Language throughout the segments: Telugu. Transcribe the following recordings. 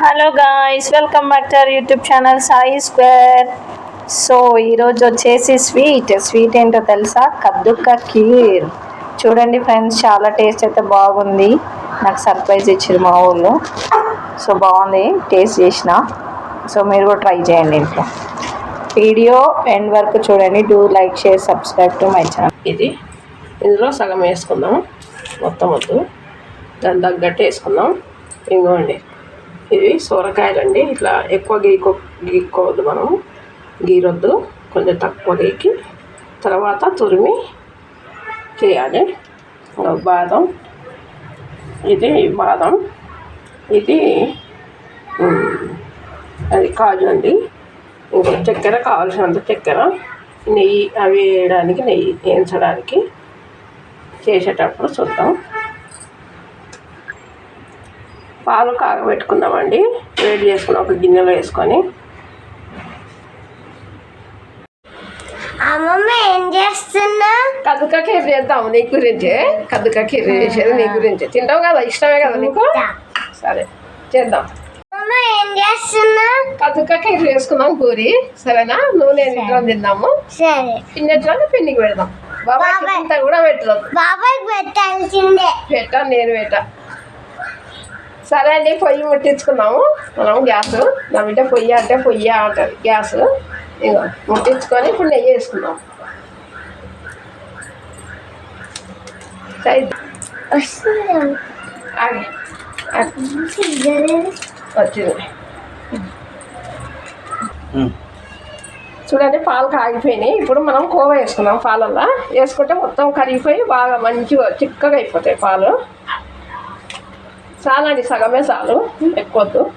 Hello guys welcome back to our YouTube channel Sai square so ఈరోజు వచ్చేసి స్వీట్ స్వీట్ ఏంటో తెలుసా? కద్దుక్క కీర్. చూడండి ఫ్రెండ్స్ చాలా టేస్ట్ అయితే బాగుంది. నాకు సర్ప్రైజ్ ఇచ్చారు మా ఊళ్ళో సో బాగుంది. టేస్ట్ చేసిన. సో మీరు కూడా ట్రై చేయండి ఇంట్లో వీడియో ఎండ్ వరకు చూడండి. Do like share subscribe to my channel ఇది. ఇందులో సగం వేసుకుందాం. మొత్తం వద్దు. దాని తగ్గట్టు వేసుకుందాం. ఇంకోండి ఇవి సొరకాయలండి. ఇట్లా ఎక్కువ గీకో గీక్కోవద్దు మనం గీరొద్దు కొంచెం తక్కువ గీకి. తర్వాత తురిమి చేయాలి. బాదం. ఇది బాదం. ఇది అది కాజు అండి. ఇంకా చక్కెర కావాల్సినంత చక్కెర. నెయ్యి అవి వేయడానికి నెయ్యి వేయించడానికి చేసేటప్పుడు చూద్దాం. పాలు కాగబెట్టుకుందామండి. వేడి చేసుకుని ఒక గిన్నెలో వేసుకొని. అమ్మమ్మ ఏం చేస్తున్నా? కదుక కీర చేద్దాం నీ గురించే? కదుక కీర చేసేది నీ గురించే. తింటావు కదా? ఇష్టమే కదా నీకు? సరే చేద్దాం. ఏం చేస్తున్నా? కదుక కీర చేసుకుందాం పూరి. సరేనా? నూనె నిద్ర తిందాము? సరే. పిండి పిండికి పెడదాం. బాబాయ్ బాబాయ్. కూడా పెట్టదు బాబాయ్కి పెట్టాల్సిందే పెట్టా నేను పెట్టా. సరే అండి పొయ్యి ముట్టించుకున్నాము మనం గ్యాస్ నా బిడ్డ పొయ్యి అంటే పొయ్యి అంటారు. గ్యాస్ ఇగో ముట్టించుకొని ఇప్పుడు నెయ్యి. సిగ్గలేదు. వచ్చింది. చూడండి పాలు కాగిపోయినాయి. ఇప్పుడు మనం కోవ వేసుకుందాం పాలల్లో. వేసుకుంటే మొత్తం కరిగిపోయి బాగా మంచిగా చిక్కగా అయిపోతాయి పాలు. చాలండి సగమే చాలు. ఎక్కువద్దు.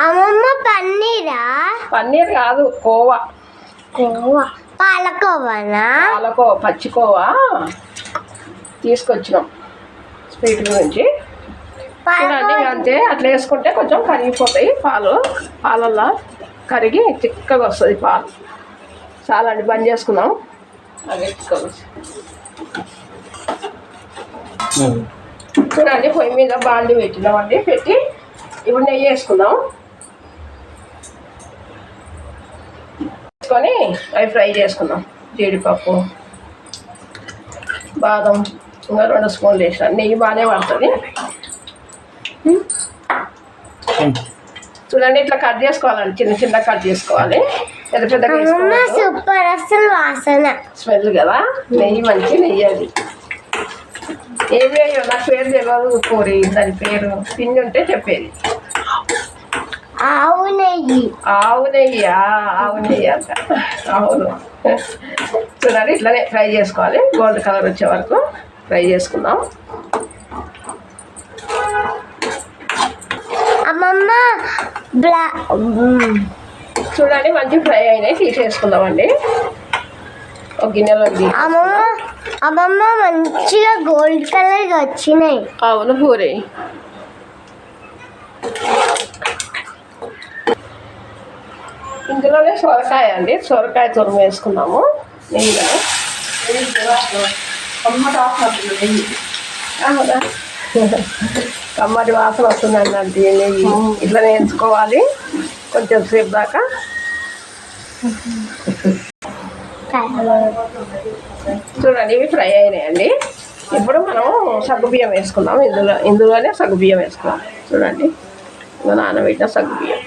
అమ్మమ్మ పన్నీరా? పన్నీర్ కాదు కోవా. కోవా? పాలకోవానా? పాలకోవ పచ్చికోవా? తీసుకొచ్చినాం. స్వీట్ గురించి. చూడండి అంతే అట్లా వేసుకుంటే కొంచెం కరిగిపోతాయి పాలు. పాలల్లో కరిగి చిక్కగా వస్తుంది పాలు. చాలా అండి బంద్ అది ఎత్తుకోవచ్చు చూడండి పొయ్యి మీద బాండి పెట్టినామండి. పెట్టి ఇప్పుడు నెయ్యి వేసుకుందాం. వేసుకొని అవి ఫ్రై చేసుకుందాం. జీడిపప్పు బాదం ఇంకా రెండు స్పూన్లు వేసిన. నెయ్యి బాగానే పడుతుంది. చూడండి ఇట్లా కట్ చేసుకోవాలండి. చిన్న చిన్న కట్ చేసుకోవాలి. పెద్ద సూపర్. అసలు వాసన. స్మెల్ కదా. నెయ్యి మంచి నెయ్యి అది. ఏమి అయ్యో నా పేరు తెలియదు పూరి దాని పేరు. పిండి ఉంటే చెప్పేది. ఆవు నెయ్యి ఆవు నెయ్యి ఆ, ఆవు నెయ్యి అంట. అవును. చూడండి ఇట్లానే ఫ్రై చేసుకోవాలి. గోల్డ్ కలర్ వచ్చే వరకు ఫ్రై చేసుకుందాం. అమ్మమ్మ బ్లా చూడండి మంచి ఫ్రై అయినాయి. తీసేసుకుందామండి. ఒక గిన్నెలో అమ్మమ్మ అమ్మమ్మ మంచిగా గోల్డ్ కలర్ వచ్చినాయి. అవును పూరి. ఇందులోనే సొరకాయ అండి. సొరకాయ తురుము వేసుకున్నాము. నెయ్యిలో కమ్మటి వాసన వస్తుందండి అంటే నెయ్యి ఇట్లా వేయించుకోవాలి కొంచెం సేపు దాకా. చూడండి ఇవి ఫ్రై అయినాయండి. ఇప్పుడు మనం సగ్గుబియ్యం వేసుకుందాం. ఇందులో ఇందులోనే సగ్గుబియ్యం వేసుకుందాం. చూడండి ఇంకా నానబెట్టిన సగ్గుబియ్యం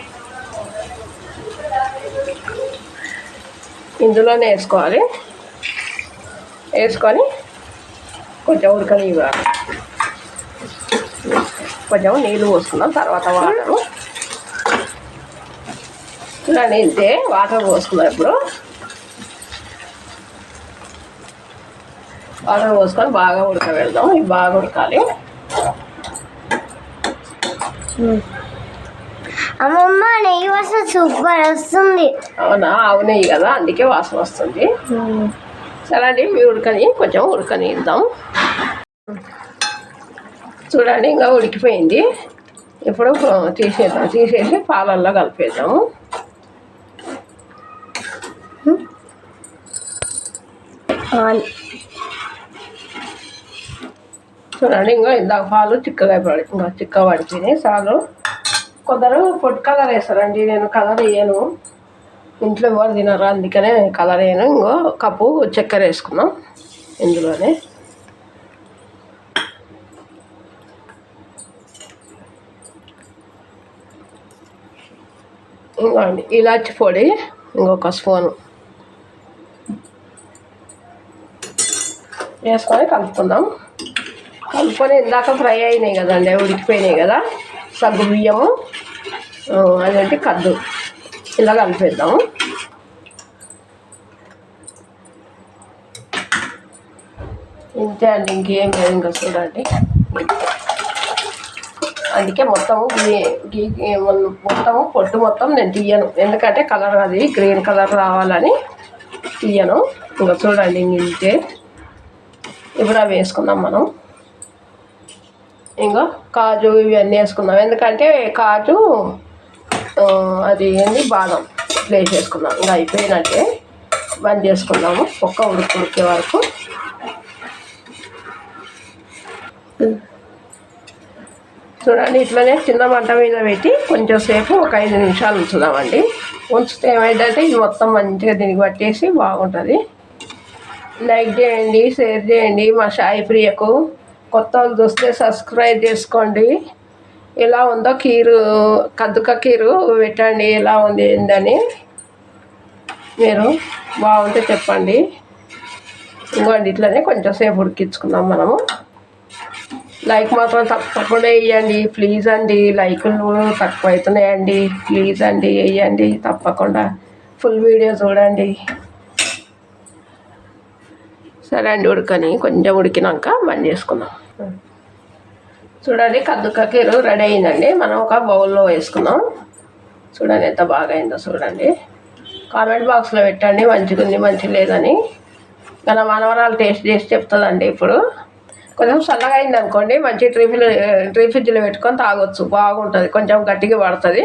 ఇందులోనే వేసుకోవాలి. వేసుకొని కొంచెం ఉడకనివ్వాలి. కొంచెం నీళ్ళు పోసుకుందాం తర్వాత వాటరు. చూడండి ఇంతే వాటర్ పోసుకుందాం ఇప్పుడు. వాటర్ పోసుకొని బాగా ఉడకబెడదాం ఇవి బాగా ఉడకాలి. అమ్మమ్మ నెయ్యి వాసన సూపర్ వస్తుంది. అవునా? ఆవు నెయ్యి కదా? అందుకే వాసన వస్తుంది. సరే అండి ఇవి ఉడకని కొంచెం ఉడకని ఇద్దాం. చూడండి ఇంకా ఉడికిపోయింది. ఇప్పుడు తీసేద్దాం తీసేసి పాలల్లో కలిపేద్దాము. చూడండి ఇంకా ఇందాక పాలు చిక్కగా పడి ఇంకా చిక్క పడిపోయినాయి. చాలు. కొందరు ఫుడ్ కలర్ వేస్తారండి. నేను కలర్ వేయను. ఇంట్లో ఎవరు తినరు. అందుకనే కలర్ వేయను. ఇంకో కప్పు చక్కెర వేసుకున్నాం ఇందులోనే. ఇంకోండి ఇలాచి పొడి ఇంకొక స్పూను. వేసుకొని కలుపుకుందాం. కలుపుకొని ఇందాక ఫ్రై అయినాయి కదండి ఉడికిపోయినాయి కదా. సగ్గు బియ్యము అదేంటి కద్దు. ఇలా కలిపేద్దాము. ఇంతే అండి ఇంకేం లేదు ఇంకా చూడండి. అందుకే మొత్తము గీ- మొత్తము పొట్టు మొత్తం నేను తీయను. ఎందుకంటే కలర్ అది గ్రీన్ కలర్ రావాలని తీయను. ఇంకా చూడండి ఇంతే ఇప్పుడు అవి వేసుకుందాం మనం. ఇంకా కాజు ఇవన్నీ వేసుకుందాం ఎందుకంటే కాజు అది ఏంది? బాదం ప్లేస్ చేసుకుందాం ఇంకా అయిపోయినట్టే బంద్ చేసుకుందాము ఒక్క ఉడికి ఉడికే వరకు. చూడండి ఇట్లనే చిన్న మంట మీద పెట్టి కొంచెం సేపు ఒక ఐదు నిమిషాలు ఉంచుదామండి. ఉంచితే ఏమైందంటే ఇది మొత్తం మంచిగా దీనికి పట్టేసి బాగుంటుంది. లైక్ చేయండి షేర్ చేయండి మా సాయి ప్రియకు. కొత్త వాళ్ళు చూస్తే సబ్స్క్రైబ్ చేసుకోండి. ఎలా ఉందో కీరు కద్దుక కీరు పెట్టండి ఎలా ఉంది ఏందని. మీరు బాగుంటే చెప్పండి. ఇంకోండి ఇట్లనే కొంచెం సేపు ఉడికించుకుందాం మనము. లైక్ మాత్రం తప్పకుండా వేయండి. ప్లీజ్ అండి. లైకులు తక్కువ అవుతున్నాయండి ప్లీజ్ అండి వేయండి. తప్పకుండా. ఫుల్ వీడియో చూడండి. సరే అండి ఉడకని కొంచెం ఉడికినాక బంద్ చేసుకుందాం. చూడండి కద్దుకకీరు రెడీ అయిందండి. మనం ఒక బౌల్లో వేసుకుందాం. చూడండి ఎంత బాగా అయిందో చూడండి. కామెంట్ బాక్స్లో పెట్టండి మంచిగా ఉంది మంచిగా లేదని. మన మనవరాలు టేస్ట్ చేసి చెప్తుందండి ఇప్పుడు. కొంచెం చల్లగా అయింది అనుకోండి మంచి ట్రీఫిల్ ట్రీ ఫ్రిడ్జ్లో పెట్టుకొని తాగొచ్చు. బాగుంటుంది కొంచెం గట్టిగా పడుతుంది.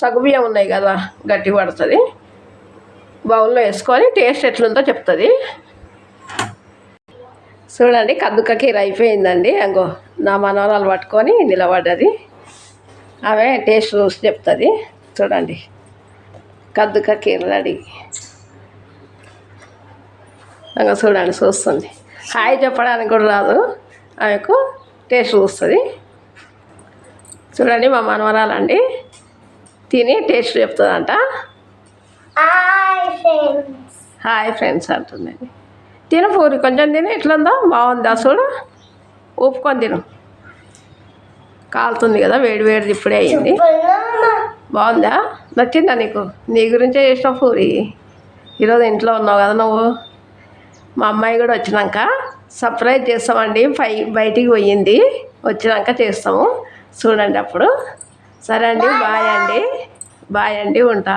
సగుబియ్యం ఉన్నాయి కదా గట్టి పడుతుంది. బౌల్లో వేసుకొని టేస్ట్ ఎట్లుందో చెప్తుంది. చూడండి కద్దుక కీర అయిపోయిందండి. అంగో నా మనవరాలు పట్టుకొని నిలబడ్డది. ఆమె టేస్ట్ చూసి చెప్తుంది. చూడండి కద్దుక కీర రెడీ. అంగ చూడండి చూస్తుంది. హాయ్ చెప్పడానికి కూడా రాదు. ఆమెకు టేస్ట్ చూస్తుంది. చూడండి మా మనవరాలండి తిని టేస్ట్ చెప్తుందంట. హాయ్ ఫ్రెండ్స్ హాయ్ ఫ్రెండ్స్ అంటుందండి. తిను పూరి కొంచెం తిని ఎట్లుందో బాగుందా చూడు ఊపుకొని తిను. కాలుతుంది కదా వేడి వేడిది ఇప్పుడే అయింది. బాగుందా? నచ్చిందా నీకు? నీ గురించే చేసిన పూరి. ఈరోజు ఇంట్లో ఉన్నావు కదా నువ్వు. మా అమ్మాయి కూడా వచ్చినాక సర్ప్రైజ్ చేస్తామండి. పై బయటికి పోయింది. వచ్చినాక చేస్తాము. చూడండి అప్పుడు. సరే అండి బాయ్ అండి. బాయ్ అండి ఉంటా.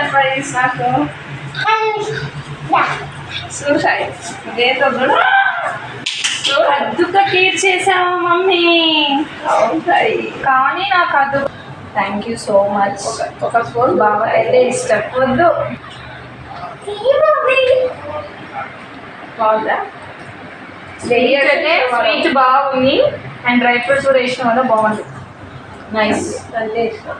నువ్వేమనకు చూద్దాం కూర్చోవలసలా లేదా అయినాడు ఏం సర్ప్రైజ్ నాకు చూసాయి దేంతో చూడు కద్దుక కీర్ చేసావా మమ్మీ కానీ నాకు అది థ్యాంక్ యూ సో మచ్ ఒక ఫోన్ స్పూన్ బాగా అయితే ఇష్టం వద్దు బాగుందా. స్వీట్ స్వీట్ బాగుంది అండ్ డ్రై ఫ్రూట్స్ కూడా వేసిన వల్ల బాగుంది నైస్ అంతే ఇష్టం.